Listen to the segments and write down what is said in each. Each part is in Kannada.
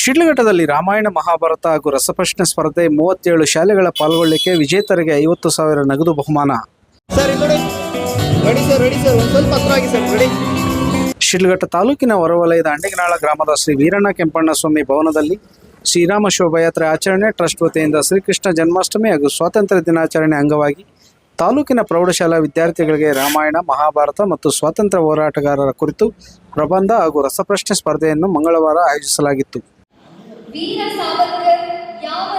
ಶಿಡ್ಲಘಟ್ಟದಲ್ಲಿ ರಾಮಾಯಣ ಮಹಾಭಾರತ ಹಾಗೂ ರಸಪ್ರಶ್ನೆ ಸ್ಪರ್ಧೆ ಮೂವತ್ತೇಳು ಶಾಲೆಗಳ ಪಾಲ್ಗೊಳ್ಳಿಕೆ ವಿಜೇತರಿಗೆ ಐವತ್ತು ಸಾವಿರ ನಗದು ಬಹುಮಾನ. ಶಿಡ್ಲಘಟ್ಟ ತಾಲೂಕಿನ ಹೊರವಲಯದ ಅಂಡಿಗನಾಳ ಗ್ರಾಮದ ಶ್ರೀ ವೀರಣ್ಣ ಕೆಂಪಣ್ಣ ಸ್ವಾಮಿ ಭವನದಲ್ಲಿ ಶ್ರೀರಾಮ ಶೋಭಾಯಾತ್ರೆ ಆಚರಣೆ ಟ್ರಸ್ಟ್ ವತಿಯಿಂದ ಶ್ರೀಕೃಷ್ಣ ಜನ್ಮಾಷ್ಟಮಿ ಹಾಗೂ ಸ್ವಾತಂತ್ರ್ಯ ದಿನಾಚರಣೆ ಅಂಗವಾಗಿ ತಾಲೂಕಿನ ಪ್ರೌಢಶಾಲಾ ವಿದ್ಯಾರ್ಥಿಗಳಿಗೆ ರಾಮಾಯಣ ಮಹಾಭಾರತ ಮತ್ತು ಸ್ವಾತಂತ್ರ್ಯ ಹೋರಾಟಗಾರರ ಕುರಿತು ಪ್ರಬಂಧ ಹಾಗೂ ರಸಪ್ರಶ್ನೆ ಸ್ಪರ್ಧೆಯನ್ನು ಮಂಗಳವಾರ ಆಯೋಜಿಸಲಾಗಿತ್ತು. ವೀರ ಸಾವರ್ಕರ್ ಯಾವ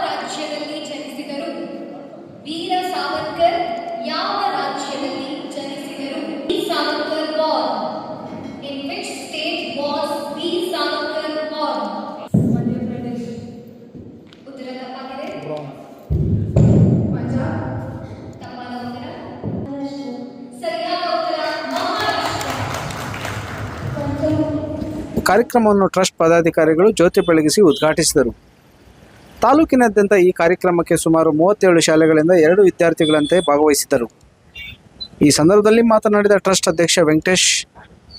ಕಾರ್ಯಕ್ರಮವನ್ನು ಟ್ರಸ್ಟ್ ಪದಾಧಿಕಾರಿಗಳು ಜ್ಯೋತಿ ಬೆಳಗಿಸಿ ಉದ್ಘಾಟಿಸಿದರು. ತಾಲೂಕಿನಾದ್ಯಂತ ಈ ಕಾರ್ಯಕ್ರಮಕ್ಕೆ ಸುಮಾರು ಮೂವತ್ತೇಳು ಶಾಲೆಗಳಿಂದ ಎರಡು ವಿದ್ಯಾರ್ಥಿಗಳಂತೆ ಭಾಗವಹಿಸಿದ್ದರು. ಈ ಸಂದರ್ಭದಲ್ಲಿ ಮಾತನಾಡಿದ ಟ್ರಸ್ಟ್ ಅಧ್ಯಕ್ಷ ವೆಂಕಟೇಶ್,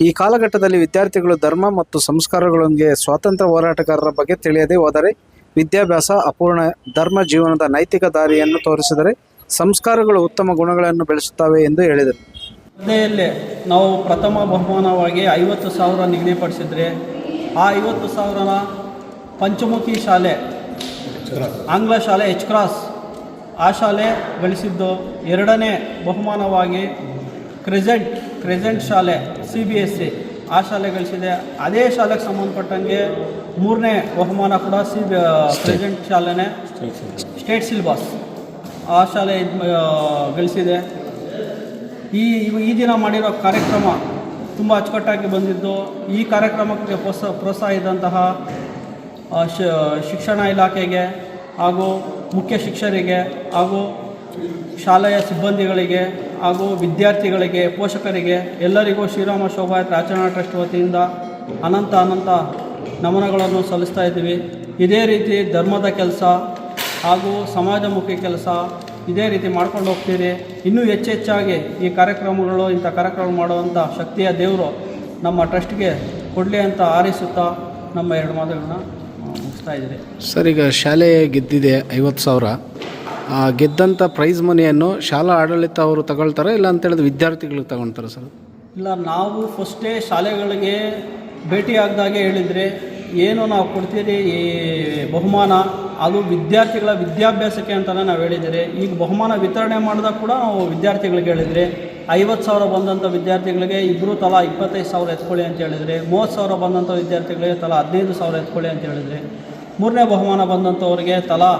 ಈ ಕಾಲಘಟ್ಟದಲ್ಲಿ ವಿದ್ಯಾರ್ಥಿಗಳು ಧರ್ಮ ಮತ್ತು ಸಂಸ್ಕಾರಗಳೊಂದಿಗೆ ಸ್ವಾತಂತ್ರ್ಯ ಹೋರಾಟಗಾರರ ಬಗ್ಗೆ ತಿಳಿಯದೇ ಹೋದರೆ ವಿದ್ಯಾಭ್ಯಾಸ ಅಪೂರ್ಣ, ಧರ್ಮ ಜೀವನದ ನೈತಿಕ ದಾರಿಯನ್ನು ತೋರಿಸಿದರೆ ಸಂಸ್ಕಾರಗಳು ಉತ್ತಮ ಗುಣಗಳನ್ನು ಬೆಳೆಸುತ್ತವೆ ಎಂದು ಹೇಳಿದರು. ಸ್ಪರ್ಧೆಯಲ್ಲಿ ನಾವು ಪ್ರಥಮ ಬಹುಮಾನವಾಗಿ ಐವತ್ತು ಸಾವಿರ ನಿಗದಿಪಡಿಸಿದ್ರೆ ಆ ಐವತ್ತು ಸಾವಿರನ ಪಂಚಮುಖಿ ಶಾಲೆ ಆಂಗ್ಲ ಶಾಲೆ ಎಚ್ ಕ್ರಾಸ್ ಆ ಶಾಲೆ ಗಳಿಸಿದ್ದು ಎರಡನೇ ಬಹುಮಾನವಾಗಿ ಕ್ರೆಸೆಂಟ್ ಕ್ರೆಸೆಂಟ್ ಶಾಲೆ ಸಿ ಬಿ ಎಸ್ ಸಿ ಆ ಶಾಲೆ ಗಳಿಸಿದೆ. ಅದೇ ಶಾಲೆಗೆ ಸಂಬಂಧಪಟ್ಟಂಗೆ ಮೂರನೇ ಬಹುಮಾನ ಕೂಡ ಸಿ ಬಿ ಕ್ರೆಸೆಂಟ್ ಶಾಲೆನೇ ಸ್ಟೇಟ್ ಸಿಲೆಬಸ್ ಆ ಶಾಲೆ ಗಳಿಸಿದೆ. ಈ ಈ ದಿನ ಮಾಡಿರೋ ಕಾರ್ಯಕ್ರಮ ತುಂಬ ಅಚ್ಚುಕಟ್ಟಾಗಿ ಬಂದಿದ್ದು. ಈ ಕಾರ್ಯಕ್ರಮಕ್ಕೆ ಹೊಸ ಪ್ರೋತ್ಸಾಹ ಇದ್ದಂತಹ ಶಿಕ್ಷಣ ಇಲಾಖೆಗೆ ಹಾಗೂ ಮುಖ್ಯ ಶಿಕ್ಷಕರಿಗೆ ಹಾಗೂ ಶಾಲೆಯ ಸಿಬ್ಬಂದಿಗಳಿಗೆ ಹಾಗೂ ವಿದ್ಯಾರ್ಥಿಗಳಿಗೆ, ಪೋಷಕರಿಗೆ ಎಲ್ಲರಿಗೂ ಶ್ರೀರಾಮ ಶೋಭಾಯಾತ್ರೆ ಆಚರಣಾ ಟ್ರಸ್ಟ್ ವತಿಯಿಂದ ಅನಂತ ಅನಂತ ನಮನಗಳನ್ನು ಸಲ್ಲಿಸ್ತಾ ಇದ್ದೀವಿ. ಇದೇ ರೀತಿ ಧರ್ಮದ ಕೆಲಸ ಹಾಗೂ ಸಮಾಜಮುಖಿ ಕೆಲಸ ಇದೇ ರೀತಿ ಮಾಡ್ಕೊಂಡು ಹೋಗ್ತೀರಿ. ಇನ್ನೂ ಹೆಚ್ಚೆಚ್ಚಾಗಿ ಈ ಕಾರ್ಯಕ್ರಮಗಳು ಇಂಥ ಕಾರ್ಯಕ್ರಮ ಮಾಡುವಂಥ ಶಕ್ತಿಯ ದೇವರು ನಮ್ಮ ಟ್ರಸ್ಟ್ಗೆ ಕೊಡಲಿ ಅಂತ ಆರಿಸುತ್ತಾ ನಮ್ಮ ಎರಡು ಮಾತುಗಳನ್ನ ಮುಗಿಸ್ತಾ ಇದ್ದೀರಿ. ಸರ್ ಈಗ ಶಾಲೆ ಗೆದ್ದಿದೆ ಐವತ್ತು ಸಾವಿರ. ಆ ಗೆದ್ದಂಥ ಪ್ರೈಸ್ ಮನಿಯನ್ನು ಶಾಲಾ ಆಡಳಿತ ಅವರು ತಗೊಳ್ತಾರೆ ಇಲ್ಲ ಅಂತ ಹೇಳಿದ್ರೆ ವಿದ್ಯಾರ್ಥಿಗಳಿಗೆ ತಗೊಳ್ತಾರೆ ಸರ್? ಇಲ್ಲ ನಾವು ಫಸ್ಟೇ ಶಾಲೆಗಳಿಗೆ ಭೇಟಿ ಆಗದಾಗೆ ಹೇಳಿದರೆ ಏನು ನಾವು ಕೊಡ್ತೀರಿ ಈ ಬಹುಮಾನ? ಅದು ವಿದ್ಯಾರ್ಥಿಗಳ ವಿದ್ಯಾಭ್ಯಾಸಕ್ಕೆ ಅಂತಲೇ ನಾವು ಹೇಳಿದರೆ. ಈಗ ಬಹುಮಾನ ವಿತರಣೆ ಮಾಡಿದಾಗ ಕೂಡ ನಾವು ವಿದ್ಯಾರ್ಥಿಗಳಿಗೆ ಹೇಳಿದರೆ. ಐವತ್ತು ಸಾವಿರ ಬಂದಂಥ ವಿದ್ಯಾರ್ಥಿಗಳಿಗೆ ಇಬ್ಬರು ತಲಾ ಇಪ್ಪತ್ತೈದು ಸಾವಿರ ಎತ್ಕೊಳ್ಳಿ ಅಂತ ಹೇಳಿದರೆ. ಮೂವತ್ತು ಸಾವಿರ ಬಂದಂಥ ವಿದ್ಯಾರ್ಥಿಗಳಿಗೆ ತಲಾ ಹದಿನೈದು ಸಾವಿರ ಎತ್ಕೊಳ್ಳಿ ಅಂತ ಹೇಳಿದ್ರಿ. ಮೂರನೇ ಬಹುಮಾನ ಬಂದಂಥವ್ರಿಗೆ ತಲಾ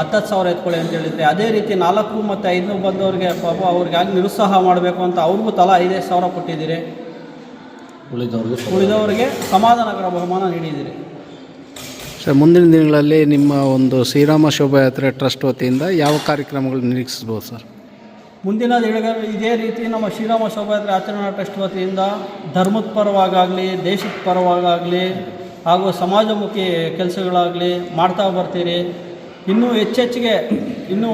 ಹತ್ತತ್ತು ಸಾವಿರ. ಎತ್ಕೊಳ್ಳಿ ಅಂತ ಹೇಳಿದರೆ. ಅದೇ ರೀತಿ ನಾಲ್ಕು ಮತ್ತು ಐದು ಬಂದವ್ರಿಗೆ ಪಾಪ ಅವ್ರಿಗೆ ಹಾಗೆ ನಿರುತ್ಸಾಹ ಮಾಡಬೇಕು ಅಂತ ಅವ್ರಿಗೂ ತಲಾ ಐದೈದು ಸಾವಿರ ಕೊಟ್ಟಿದ್ದೀರಿ. ಉಳಿದವರಿಗೆ ಸಮಾಧಾನಕರ ಬಹುಮಾನ ನೀಡಿದ್ದೀರಿ. ಸರ್, ಮುಂದಿನ ದಿನಗಳಲ್ಲಿ ನಿಮ್ಮ ಒಂದು ಶ್ರೀರಾಮ ಶೋಭಾಯಾತ್ರೆ ಟ್ರಸ್ಟ್ ವತಿಯಿಂದ ಯಾವ ಕಾರ್ಯಕ್ರಮಗಳು ನಿರೀಕ್ಷಿಸ್ಬೋದು ಸರ್? ಮುಂದಿನ ದಿನಗಳಲ್ಲಿ ಇದೇ ರೀತಿ ನಮ್ಮ ಶ್ರೀರಾಮ ಶೋಭಾಯಾತ್ರೆ ಆಚರಣಾ ಟ್ರಸ್ಟ್ ವತಿಯಿಂದ ಧರ್ಮದ ಪರವಾಗಲಿ ದೇಶದ ಪರವಾಗಲಿ ಹಾಗೂ ಸಮಾಜಮುಖಿ ಕೆಲಸಗಳಾಗಲಿ ಮಾಡ್ತಾ ಬರ್ತೀರಿ. ಇನ್ನೂ ಹೆಚ್ಚೆಚ್ಚಿಗೆ ಇನ್ನೂ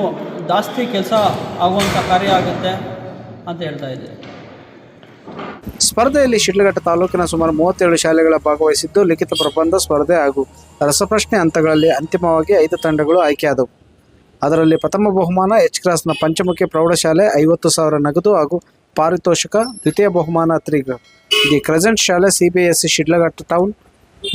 ಜಾಸ್ತಿ ಕೆಲಸ ಆಗುವಂಥ ಕಾರ್ಯ ಆಗುತ್ತೆ ಅಂತ ಹೇಳ್ತಾ ಇದ್ದೀರಿ ಸ್ಪರ್ಧೆಯಲ್ಲಿ ಶಿಡ್ಲಘಟ್ಟ ತಾಲೂಕಿನ ಸುಮಾರು ಮೂವತ್ತೇಳು ಶಾಲೆಗಳ ಭಾಗವಹಿಸಿದ್ದು ಲಿಖಿತ ಪ್ರಬಂಧ, ಸ್ಪರ್ಧೆ ಹಾಗೂ ರಸಪ್ರಶ್ನೆ ಹಂತಗಳಲ್ಲಿ ಅಂತಿಮವಾಗಿ ಐದು ತಂಡಗಳು ಆಯ್ಕೆಯಾದವು. ಅದರಲ್ಲಿ ಪ್ರಥಮ ಬಹುಮಾನ ಎಚ್ ಕ್ರಾಸ್ನ ಪಂಚಮುಖಿ ಪ್ರೌಢಶಾಲೆ ಐವತ್ತು ಸಾವಿರ ನಗದು ಹಾಗೂ ಪಾರಿತೋಷಿಕ ದ್ವಿತೀಯ ಬಹುಮಾನ ತ್ರಿ ದಿ ಕ್ರೆಸೆಂಟ್ ಶಾಲೆ ಸಿಬಿಎಸ್ಇ ಸಿ ಶಿಡ್ಲಘಟ್ಟ ಟೌನ್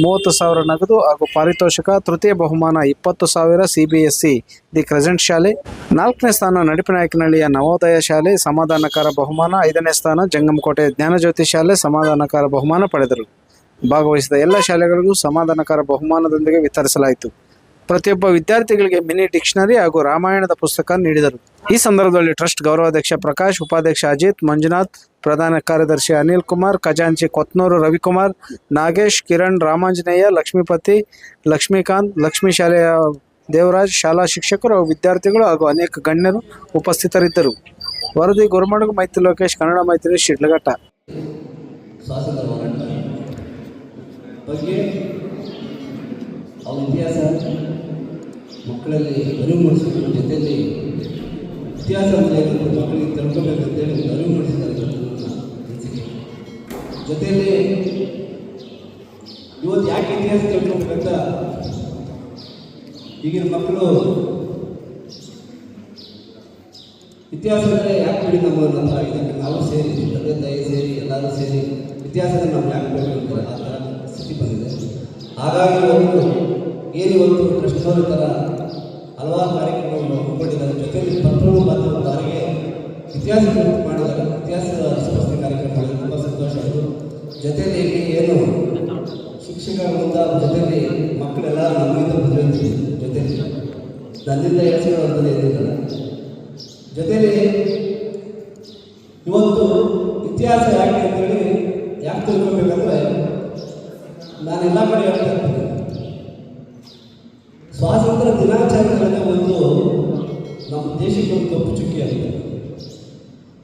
ಮೂವತ್ತು ಸಾವಿರ ನಗದು ಹಾಗೂ ಪಾರಿತೋಷಕ, ತೃತೀಯ ಬಹುಮಾನ ಇಪ್ಪತ್ತು ಸಾವಿರ C B S C the crescent ಶಾಲೆ, ನಾಲ್ಕನೇ ಸ್ಥಾನ ನಡಿಪಿನಾಯಕನಹಳ್ಳಿಯ ನವೋದಯ ಶಾಲೆ, ಸಮಾಧಾನಕಾರ ಬಹುಮಾನ, ಐದನೇ ಸ್ಥಾನ ಜಂಗಮಕೋಟೆ ಜ್ಞಾನಜ್ಯೋತಿ ಶಾಲೆ, ಸಮಾಧಾನಕಾರ ಬಹುಮಾನ ಪಡೆದರು. ಭಾಗವಹಿಸಿದ ಎಲ್ಲ ಶಾಲೆಗಳಿಗೂ ಸಮಾಧಾನಕಾರ ಬಹುಮಾನದೊಂದಿಗೆ ವಿತರಿಸಲಾಯಿತು. ಪ್ರತಿಯೊಬ್ಬ ವಿದ್ಯಾರ್ಥಿಗಳಿಗೆ ಮಿನಿ ಡಿಕ್ಷನರಿ ಹಾಗೂ ರಾಮಾಯಣದ ಪುಸ್ತಕ ನೀಡಿದರು. ಈ ಸಂದರ್ಭದಲ್ಲಿ ಟ್ರಸ್ಟ್ ಗೌರವಾಧ್ಯಕ್ಷ ಪ್ರಕಾಶ್, ಉಪಾಧ್ಯಕ್ಷ ಅಜಿತ್, ಮಂಜುನಾಥ್ ಪ್ರಧಾನ ಕಾರ್ಯದರ್ಶಿ ಅನಿಲ್ ಕುಮಾರ್, ಖಜಾಂಚಿ ಕೊತ್ನೂರು ರವಿಕುಮಾರ್, ನಾಗೇಶ್, ಕಿರಣ್, ರಾಮಾಂಜನೇಯ, ಲಕ್ಷ್ಮೀಪತಿ, ಲಕ್ಷ್ಮೀಕಾಂತ್, ಲಕ್ಷ್ಮೀ ಶಾಲೆಯ ದೇವರಾಜ್, ಶಾಲಾ ಶಿಕ್ಷಕರು, ವಿದ್ಯಾರ್ಥಿಗಳು ಹಾಗೂ ಅನೇಕ ಗಣ್ಯರು ಉಪಸ್ಥಿತರಿದ್ದರು. ವರದಿ ಗುರುಮಡಗು, ಮೈತ್ರಿ ಲೋಕೇಶ್, ಕನ್ನಡ ಮೈತ್ರಿ, ಶಿಡ್ಲಘಟ್ಟ. ಮಕ್ಕಳಲ್ಲಿ ಅರಿವು ಜೊತೆಯಲ್ಲಿ ಇತಿಹಾಸ ಮನೆಯಲ್ಲಿ ಮಕ್ಕಳಿಗೆ ತಿಳ್ಕೊಬೇಕಂತೇಳಿ ಒಂದು ಅರಿವು ಮೂಡಿಸಿದ್ದಾರೆ ಜೊತೆಯಲ್ಲಿ ಇವತ್ತು ಯಾಕೆ ಇತಿಹಾಸ ತಿಳ್ಕೊಬೇಕಂತ ಈಗಿನ ಮಕ್ಕಳು ಇತಿಹಾಸ ಅಂದರೆ ಯಾಕೆ ಬಿಡಿ ನಮ್ಮ ನಂತರ ಇದಕ್ಕೆ ನಾವು ಸೇರಿ, ತಂದೆ ತಾಯಿ ಸೇರಿ, ಎಲ್ಲರೂ ಸೇರಿ ಇತಿಹಾಸದ ನಾವು ಯಾಕೆ ಬೇಕು ಆ ಥರ ಸ್ಥಿತಿ ಬಂದಿದೆ. ಹಾಗಾಗಿ ಒಂದು ಏನು ಇವತ್ತು ಪ್ರಶ್ನೋತ್ತರ ಹಲವಾರು ಕಾರ್ಯಕ್ರಮಗಳನ್ನು ಹಮ್ಮಿಕೊಂಡಿದ್ದಾರೆ. ಜೊತೆಯಲ್ಲಿ ಪತ್ರಗಳು ದಾರಿಗೆ ಇತಿಹಾಸ ಮಾಡಿದ್ದಾರೆ. ಇತಿಹಾಸ ಸಂಸ್ಥೆ ಕಾರ್ಯಕ್ರಮ ತುಂಬ ಸಂತೋಷ ಆಯಿತು. ಜೊತೆಯಲ್ಲಿ ಏನು ಶಿಕ್ಷಕರ ಮುಂದ, ಜೊತೆಯಲ್ಲಿ ಮಕ್ಕಳೆಲ್ಲ ನಮ್ಮಿಂದ ಬುದ್ಧಿವಂತಿದೆ ಜೊತೆಯಲ್ಲಿ ನನ್ನಿಂದ ಹೇಳ್ಸಿರೋಂಥದ್ದು ಏನಿಲ್ಲ ಜೊತೆಲಿ ಇವತ್ತು ಇತಿಹಾಸ ಯಾಕೆ ಅಂತೇಳಿ ಯಾಕೆ ತಿಳ್ಕೊಬೇಕಂದ್ರೆ ನಾನೆಲ್ಲ ಕಡೆ ಹೇಳ್ತಾ ಇರ್ತೀನಿ. ಸ್ವಾತಂತ್ರ್ಯ ದಿನಾಚರಣೆ ಒಂದು ನಮ್ಮ ದೇಶಕ್ಕೆ ಒಂದು ಕಪ್ಪು ಚುಕ್ಕಿ ಆಗಿದೆ.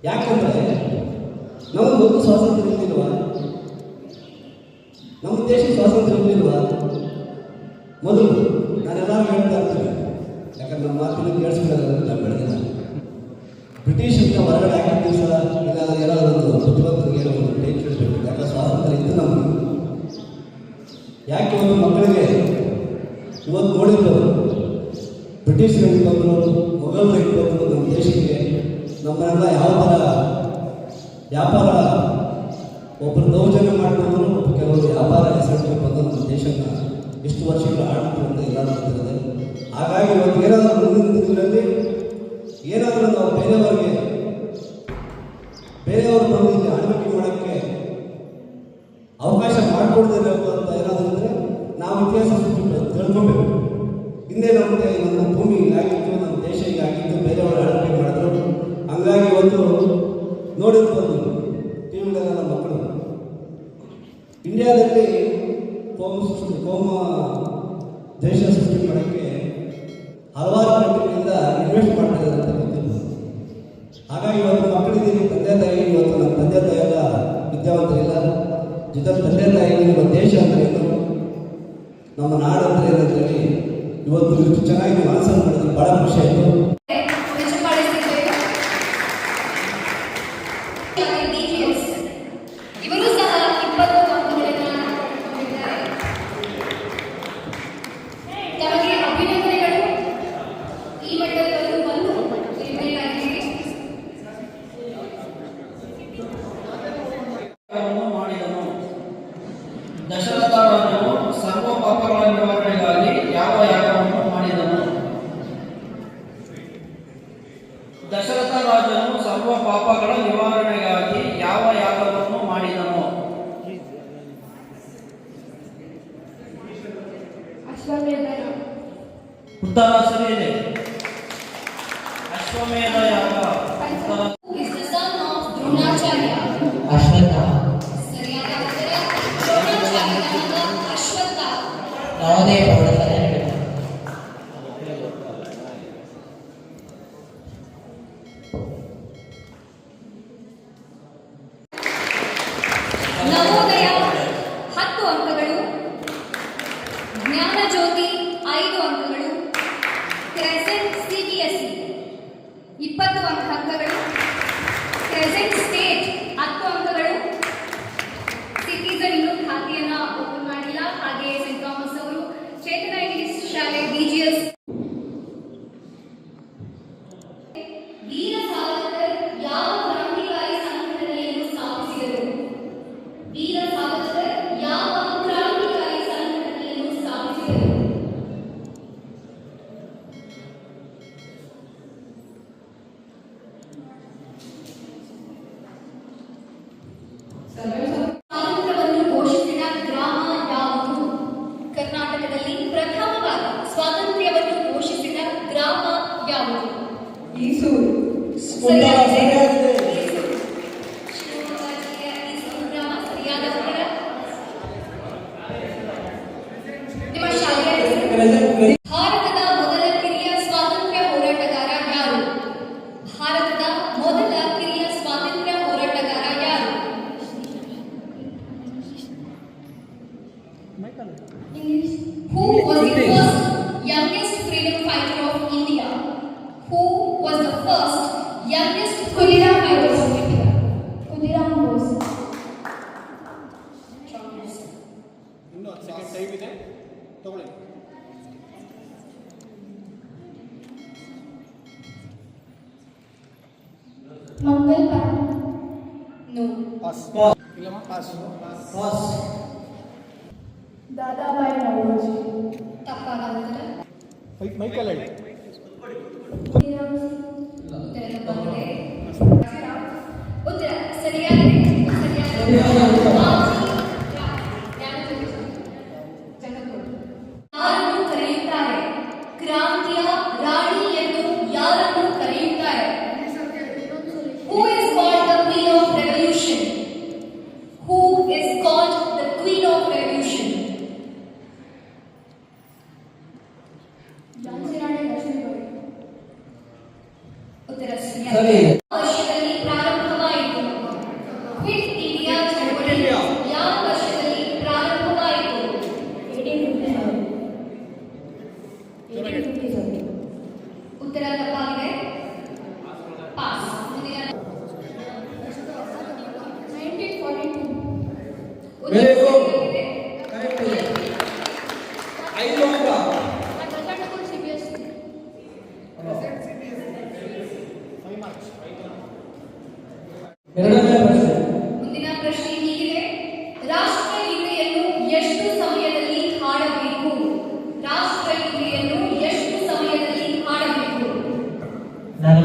ಯಾಕಂದ್ರೆ ನಮಗೊಂದು ಸ್ವಾತಂತ್ರ್ಯ ಇರ್ತಿಲ್ವ ನಮ್ಮ ದೇಶಕ್ಕೆ ಸ್ವಾತಂತ್ರ್ಯ ಇರಲಿಲ್ವ ಮೊದಲು ನಾನೆಲ್ಲ ಹೇಳ್ತಾ ಇರ್ತೀನಿ. ಯಾಕಂದ್ರೆ ನಮ್ಮ ಮಾತಿನ ಕೇಳಿಸ್ಕೊಳ್ಳೋದ್ರಿಂದ ಬೆಳೆದಿಲ್ಲ. ಬ್ರಿಟಿಷರಿಂದ ಹೊರಗಡೆ ಹಾಕಿದ ದಿವಸ ಇಲ್ಲ ಏನಾದರೂ ಏನೋ ಒಂದು ಯಾಕಂದ್ರೆ ಸ್ವಾತಂತ್ರ್ಯ ಇತ್ತು ನಮಗೆ ಯಾಕೆ ಒಂದು ಮಕ್ಕಳಿಗೆ ಇವತ್ತು ನೋಡಿರ್ಬೋದು ಬ್ರಿಟಿಷರಿಗೆ ಬಂದರು ಮೊಘಲರಿಗೆ ಬಂದರು ನಮ್ಮ ದೇಶಕ್ಕೆ, ನಮ್ಮನ್ನೆಲ್ಲ ಯಾವ ಥರ ವ್ಯಾಪಾರ ಒಬ್ಬರು ದೌರ್ಜನ್ಯ ಮಾಡಿಕೊಂಡು ಕೆಲವರು ವ್ಯಾಪಾರ ಹೆಸರು ಬಂದು ನಮ್ಮ ದೇಶನ ಎಷ್ಟು ವರ್ಷಗಳು ಆಡಳಿತ ಅಂತ ಹಾಗಾಗಿ ಇವತ್ತು ಏನಾದರೂ ಮುಂದಿನ ದಿನಗಳಲ್ಲಿ ಏನಾದರೂ ನಾವು ಬೇರೆಯವರಿಗೆ, ಬೇರೆಯವರು ಬಂದು ಇಲ್ಲಿ ಆಳ್ವಿಕೆ ಮಾಡೋಕ್ಕೆ ಅವಕಾಶ ಮಾಡಿಕೊಡ್ದಿರಬೇಕು ಅಂತ ಏನಾದರೂ ಅಂದರೆ ನಾವು ಇತಿಹಾಸ ತಿಳ್ಕೊಬೇಕು. ಹಿಂದೆ ನಮ್ಮದೇ ನನ್ನ ನಮ್ಮ ಭೂಮಿ ಹೀಗಾಗಿತ್ತು ನಮ್ಮ ದೇಶ ಹೀಗಾಗಿತ್ತು ಬೇರೆಯವರು ಆಳ್ವಿಕೆ ಮಾಡಿದ್ರು. ಹಂಗಾಗಿ ಒಂದು ನೋಡಿರ್ಬೋದು ಟಿ ವಿಗಳೆಲ್ಲ ಮಕ್ಕಳು. ಇಂಡಿಯಾದಲ್ಲಿ ಕೋಮ ಸೃಷ್ಟಿ, ಕೋಮ ದೇಶ ಸೃಷ್ಟಿ ಮಾಡೋಕ್ಕೆ ಹಲವಾರು ಕಂಟ್ರಿಗಳಿಂದ ಇನ್ವೆಸ್ಟ್ ಮಾಡ್ತಾ ಇದ್ದಾರೆ ಹಾಗಾಗಿ ಇವತ್ತು ಮಕ್ಕಳಿದ್ದೀನಿ ತಂದೆ ತಾಯಿ, ಇವತ್ತು ನಮ್ಮ ತಂದೆ ತಾಯಿ ಎಲ್ಲ ವಿದ್ಯಾವಂತರಿಲ್ಲ. ಜೊತೆ ತಂದೆ ತಾಯಿ, ನಮ್ಮ ದೇಶ ಅಂತ ನಮ್ಮ ನಾಡಂತ ಅಂತ ಇವತ್ತು ಇಷ್ಟು ಚೆನ್ನಾಗಿ ಮನಸ್ಸನ್ನು ಮಾಡಿದ್ರೆ ಭಾಳ ಖುಷಿ ಆಯಿತು. ಉತ್ತರ present પાસો બસ દાદાભાઈ નવરોજી તપારાવતર મૈકલ ಉತ್ತರ ಸರಿಯಾಗಿದೆ ಸರಿಯಾಗಿದೆ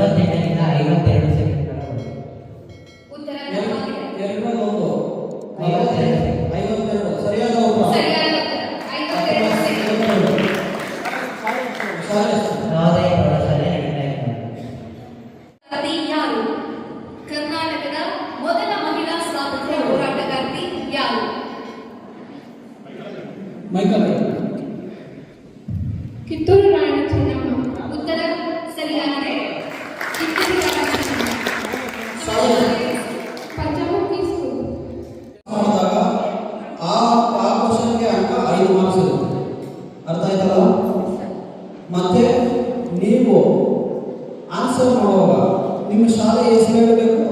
ನಲವತ್ತೆಂಟರಿಂದ ಐವತ್ತೆರಡು ಸೆಕೆಂಡ್ಗಳು ಉತ್ತರ ಎರಡರಲ್ಲೊಂದು ಐವತ್ತೆರಡು ಐವತ್ತೆರಡು ಸರಿಯಾದ ಯಾರು ಕರ್ನಾಟಕದ ಮೊದಲ ಮಹಿಳಾ ಸ್ವಾತಂತ್ರ್ಯ ಹೋರಾಟಗಾರ್ತಿ ಯಾರು ಮೈಕಲ್ ಮಾಸ್ಟರ್ ನಿಮ್ಮ ಶಾಲೆ ಎಷ್ಟು ಹೇಳಬೇಕು?